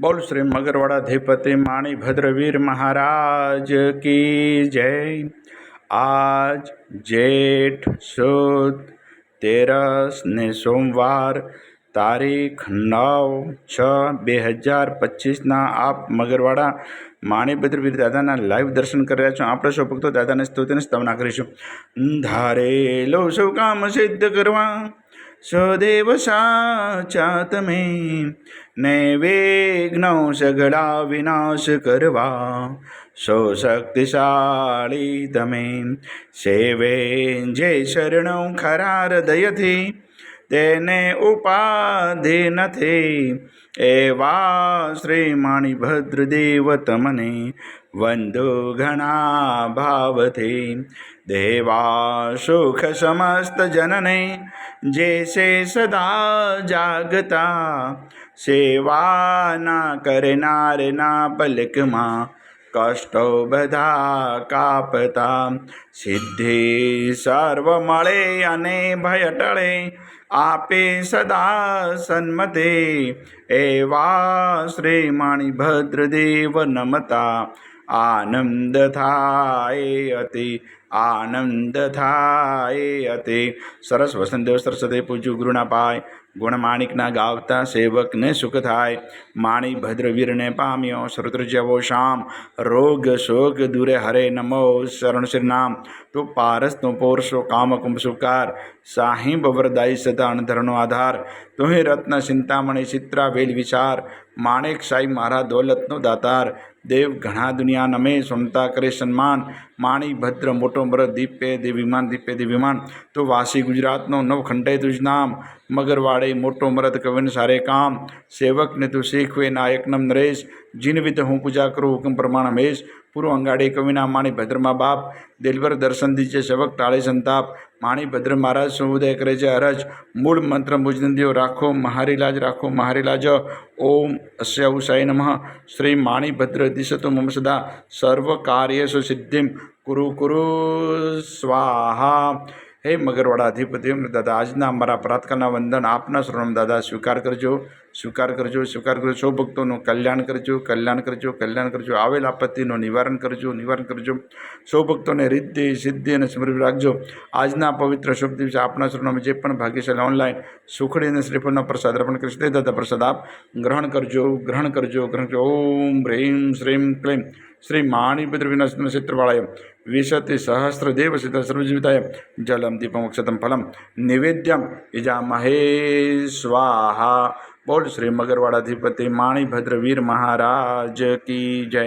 બોલ શ્રી મગરવાડાધિપતિ માણી ભદ્રવીર મહારાજ કી જય. આજ જેઠ સુદ તેરસ ને સોમવાર તારીખ નવ છ બે હજાર પચીસના આપ મગરવાડા માણીભદ્રવીર દાદાના લાઈવ દર્શન કરી રહ્યા છો. આપણે સૌ ભક્તો દાદાને સ્તુતિને સ્તવના કરીશું. ધારેલો સૌ કામ સિદ્ધ કરવા. સદેવ સાચા તમે ને વિઘ્નો સગળા વિનાશ કરવા સો શક્તિશાળી તમે સેવે જે શરણો ખરા હૃદયથી તેને ઉપાધિ નથી એવા શ્રી માણી દેવ તમને વંદો ઘણા ભાવથી દેવા સુખ સમસ્ત જનને જે સે સદા જાગતા સેવાના કરનારના પલકમાં કષ્ટો બધા કાપતા સિદ્ધિ સર્વ મળે અને ભય ટળે આપે સદા સન્મતે એવા શ્રી માણી ભદ્રદેવ નમતા આનંદ થાય અતિ આનંદ થાય અતિ સરસ વસંતદેવ સરસ્વતી પૂજ્યું ગુરુના પાય. ગુણમાણિકના ગાવતા સેવકને સુખ થાય. માણી ભદ્રવીરને પામ્યો શ્રુત્ર જેવો શામ. રોગ શોક દૂરે હરે નમો શરણ શ્રી નામ. તો પોરસો કામ કુંભસુકાર સાહિબ બવરદાયી સદા અણધરનો આધાર. તુંહી રત્ન, ચિંતામણી ચિત્રા વેલ વિચાર. માણેક સાઈ મારા દોલતનો દાતાર. દેવ ઘણા દુનિયા નમે સુનતા કરે સન્માન. માણી ભદ્ર મોટો મર દીપે દિવ્યમાન દીપે દિવ્યમાન તો વાસી ગુજરાતનો નવ ખંડે તુજ નામ. મગરવાડે મોટો મરદ કવિન સારે કામ. સેવકને તું શીખવે નાયકનમ નરેશ. જીન વિધ હું પૂજા કરું હુકમ પ્રમાણ હમેશ. પૂર્વ અંગાડી કવિના માણી ભદ્રમા બાપ. દિલભર દર્શન દીજે સેવક ટાળે સંતાપ. માણી ભદ્ર મહારાજ સમુદાય કરે છે. અરજ, મૂળ મંત્ર મુજનંદીઓ રાખો, મહારિલાજ રાખો, મહારિલાજ. ઓમ અસ્ય ઉષાય નમઃ. શ્રી માણીભદ્ર દિશતો મમ સદા. સર્વ કાર્યેષુ સિદ્ધિમ. કુરુ કુરુ સ્વાહા. હે મગરવાડા અધિપતિ દાદા, આજના અમારા પ્રાર્થના વંદન આપના શરણમ દાદા, સ્વીકાર કરજો સ્વીકાર કરજો સ્વીકાર કરજો. સૌ ભક્તોનું કલ્યાણ કરજો કલ્યાણ કરજો કલ્યાણ કરજો. આવેલ આપત્તિનું નિવારણ કરજો નિવારણ કરજો. સૌ ભક્તોને રિદ્ધિ, સિદ્ધિ અને સમૃદ્ધિ રાખજો. આજના પવિત્ર શુભ દિવસે આપના શરણોમાં જે પણ ભાગ્યશાળી ઓનલાઈન સુખડી અને શ્રીફળનો પ્રસાદ અર્પણ કરીશ. તે દાદા પ્રસાદ આપ ગ્રહણ કરજો ગ્રહણ કરજો ગ્રહણ કરજો. ઓમ, હ્રીમ, શ્રીમ, ક્લીમ. શ્રી માણીભદ્ર વિનાશન ક્ષેત્રવાળાય વિશતિ સહસ્રદેવ સિદ્ધ સર્વજીવિતાય જલમ દીપમ અક્ષતમ ફલમ નિવેદ્યમ ઇજામહે સ્વાહા બોલ શ્રી મગરવાડાધિપતિ માણીભદ્રવીર મહારાજ કી જય